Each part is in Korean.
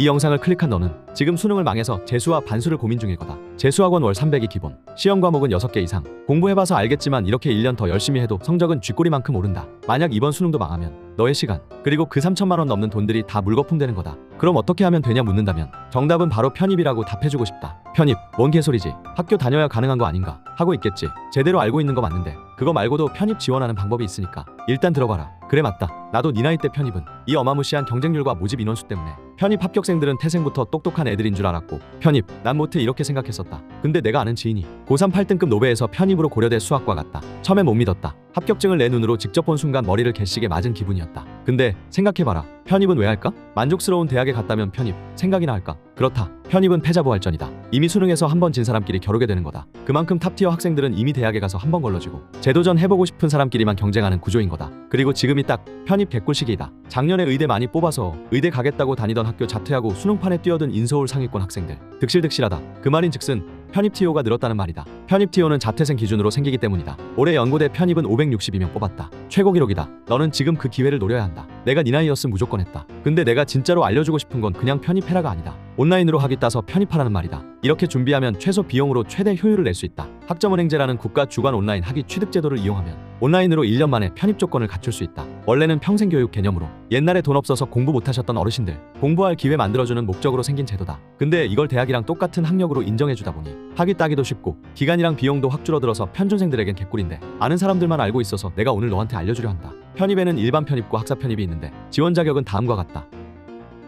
이 영상을 클릭한 너는 지금 수능을 망해서 재수와 반수를 고민 중일 거다. 재수학원 월 300이 기본. 시험 과목은 6개 이상. 공부해봐서 알겠지만 이렇게 1년 더 열심히 해도 성적은 쥐꼬리만큼 오른다. 만약 이번 수능도 망하면 너의 시간 그리고 그 3천만 원 넘는 돈들이 다 물거품 되는 거다. 그럼 어떻게 하면 되냐 묻는다면 정답은 바로 편입이라고 답해주고 싶다. 편입 뭔 개소리지? 학교 다녀야 가능한 거 아닌가? 하고 있겠지. 제대로 알고 있는 거 맞는데 그거 말고도 편입 지원하는 방법이 있으니까 일단 들어봐라. 그래 맞다. 나도 네 나이 때 편입은 이 어마무시한 경쟁률과 모집 인원수 때문에 편입 합격생들은 태생부터 똑똑한 애들인 줄 알았고 편입 난 못해 이렇게 생각했었다. 근데 내가 아는 지인이 고3 8등급 노베에서 편입으로 고려대 수학과 갔다. 처음에 못 믿었다. 합격증을 내 눈으로 직접 본 순간 머리를 개시게 맞은 기분이었다. 근데 생각해봐라. 편입은 왜 할까? 만족스러운 대학에 갔다면 편입 생각이나 할까? 그렇다. 편입은 패자부활전이다. 이미 수능에서 한 번 진 사람끼리 겨루게 되는 거다. 그만큼 탑티어 학생들은 이미 대학에 가서 한 번 걸러지고 재도전 해보고 싶은 사람끼리만 경쟁하는 구조인 거다. 그리고 지금이 딱 편입 개꿀 시기이다. 작년에 의대 많이 뽑아서 의대 가겠다고 다니던 학교 자퇴하고 수능판에 뛰어든 인서울 상위권 학생들 득실득실하다. 그 말인 즉슨 편입 TO가 늘었다는 말이다. 편입 TO는 자퇴생 기준으로 생기기 때문이다. 올해 연고대 편입은 562명 뽑았다. 최고 기록이다. 너는 지금 그 기회를 노려야 한다. 내가 네 나이였으면 무조건 했다. 근데 내가 진짜로 알려주고 싶은 건 그냥 편입해라가 아니다. 온라인으로 학위 따서 편입하라는 말이다. 이렇게 준비하면 최소 비용으로 최대 효율을 낼 수 있다. 학점은행제라는 국가 주관 온라인 학위 취득 제도를 이용하면 온라인으로 1년 만에 편입 조건을 갖출 수 있다. 원래는 평생 교육 개념으로 옛날에 돈 없어서 공부 못하셨던 어르신들 공부할 기회 만들어주는 목적으로 생긴 제도다. 근데 이걸 대학이랑 똑같은 학력으로 인정해주다 보니 학위 따기도 쉽고 기간이랑 비용도 확 줄어들어서 편준생들에겐 개꿀인데 아는 사람들만 알고 있어서 내가 오늘 너한테 알려주려 한다. 편입에는 일반 편입과 학사 편입이 있는데 지원 자격은 다음과 같다.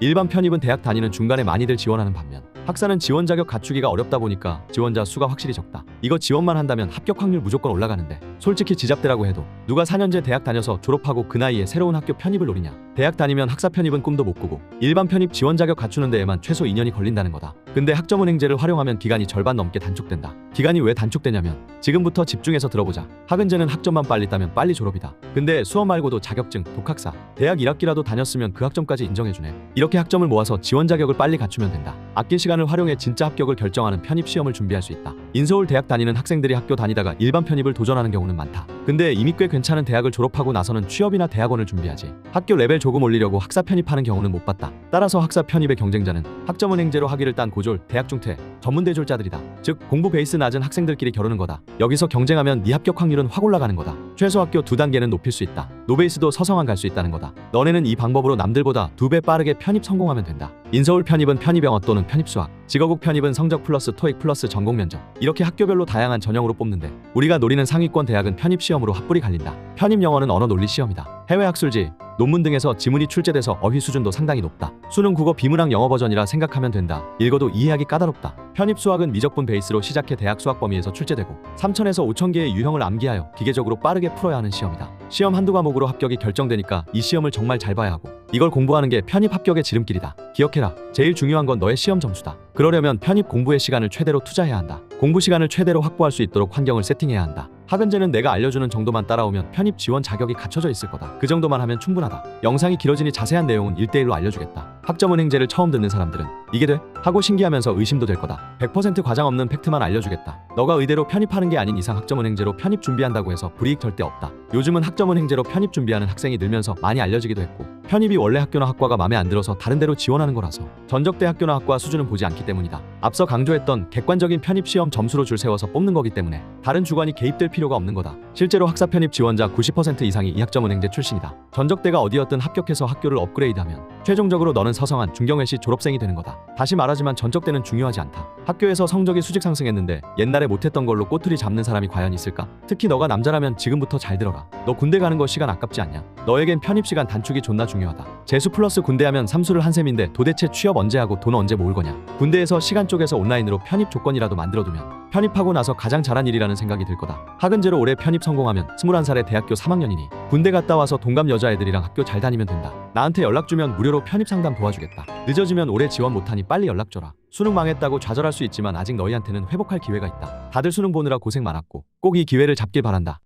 일반 편입은 대학 다니는 중간에 많이들 지원하는 반면 학사는 지원 자격 갖추기가 어렵다 보니까 지원자 수가 확실히 적다. 이거 지원만 한다면 합격 확률 무조건 올라가는데 솔직히 지잡대라고 해도 누가 4년제 대학 다녀서 졸업하고 그 나이에 새로운 학교 편입을 노리냐. 대학 다니면 학사 편입은 꿈도 못 꾸고 일반 편입 지원 자격 갖추는 데에만 최소 2년이 걸린다는 거다. 근데 학점은 행제를 활용하면 기간이 절반 넘게 단축된다. 기간이 왜 단축되냐면 지금부터 집중해서 들어보자. 학은제는 학점만 빨리 따면 빨리 졸업이다. 근데 수험 말고도 자격증, 독학사, 대학 1학기라도 다녔으면 그 학점까지 인정해주네. 이렇게 학점을 모아서 지원 자격을 빨리 갖추면 된다. 아낀 시간을 활용해 진짜 합격을 결정하는 편입 시험을 준비할 수 있다. 인서울 대학 다니는 학생들이 학교 다니다가 일반 편입을 도전하는 경우는 많다. 근데 이미 꽤 괜찮은 대학을 졸업하고 나서는 취업이나 대학원을 준비하지. 학교 레벨 조금 올리려고 학사 편입하는 경우는 못 봤다. 따라서 학사 편입의 경쟁자는 학점은 행제로 학위를 딴고 졸, 대학 중퇴, 전문 대졸자들이다. 즉 공부 베이스 낮은 학생들끼리 겨루는 거다. 여기서 경쟁하면 네 합격 확률은 확 올라가는 거다. 최소 학교 두 단계는 높일 수 있다. 노베이스도 서성한 갈 수 있다는 거다. 너네는 이 방법으로 남들보다 두 배 빠르게 편입 성공하면 된다. 인서울 편입은 편입영어 또는 편입수학, 직업국 편입은 성적 플러스 토익 플러스 전공 면접. 이렇게 학교별로 다양한 전형으로 뽑는데 우리가 노리는 상위권 대학은 편입 시험으로 핫불이 갈린다. 편입 영어는 언어 논리 시험이다. 해외 학술지, 논문 등에서 지문이 출제돼서 어휘 수준도 상당히 높다. 수능 국어 비문학 영어 버전이라 생각하면 된다. 읽어도 이해하기 까다롭다. 편입 수학은 미적분 베이스로 시작해 대학 수학 범위에서 출제되고 3천에서 5천 개의 유형을 암기하여 기계적으로 빠르게 풀어야 하는 시험이다. 시험 한두 과목으로 합격이 결정되니까 이 시험을 정말 잘 봐야 하고 이걸 공부하는 게 편입 합격의 지름길이다. 기억해라. 제일 중요한 건 너의 시험 점수다. 그러려면 편입 공부의 시간을 최대로 투자해야 한다. 공부 시간을 최대로 확보할 수 있도록 환경을 세팅해야 한다. 학은제는 내가 알려주는 정도만 따라오면 편입 지원 자격이 갖춰져 있을 거다. 그 정도만 하면 충분하다. 영상이 길어지니 자세한 내용은 1대1로 알려주겠다. 학점은행제를 처음 듣는 사람들은 이게 돼? 하고 신기하면서 의심도 될 거다. 100% 과장 없는 팩트만 알려주겠다. 너가 의대로 편입하는 게 아닌 이상 학점은행제로 편입 준비한다고 해서 불이익 절대 없다. 요즘은 학점은행제로 편입 준비하는 학생이 늘면서 많이 알려지기도 했고 편입이 원래 학교나 학과가 마음에 안 들어서 다른 데로 지원하는 거라서 전적대 학교나 학과 수준은 보지 않기 때문이다. 앞서 강조했던 객관적인 편입 시험 점수로 줄 세워서 뽑는 거기 때문에 다른 주관이 개입될 필요 가 없는 거다. 실제로 학사 편입 지원자 90% 이상이 이 학점은행제 출신이다. 전적대가 어디였든 합격해서 학교를 업그레이드하면 최종적으로 너는 서성한 중경외시 졸업생이 되는 거다. 다시 말하지만 전적대는 중요하지 않다. 학교에서 성적이 수직 상승했는데 옛날에 못했던 걸로 꼬투리 잡는 사람이 과연 있을까? 특히 너가 남자라면 지금부터 잘 들어라. 너 군대 가는 거 시간 아깝지 않냐? 너에겐 편입 시간 단축이 존나 중요하다. 재수 플러스 군대 하면 삼수를 한 셈인데 도대체 취업 언제 하고 돈 언제 모을 거냐? 군대에서 시간 쪼개서 온라인으로 편입 조건이라도 만들어두면 편입하고 나서 가장 잘한 일이라는 생각이 들 거다. 학은제로 올해 편입 성공하면 21살에 대학교 3학년이니 군대 갔다 와서 동갑 여자애들이랑 학교 잘 다니면 된다. 나한테 연락 주면 무료로 편입 상담 도와주겠다. 늦어지면 올해 지원 못하니 빨리 연락 줘라. 수능 망했다고 좌절할 수 있지만 아직 너희한테는 회복할 기회가 있다. 다들 수능 보느라 고생 많았고 꼭 이 기회를 잡길 바란다.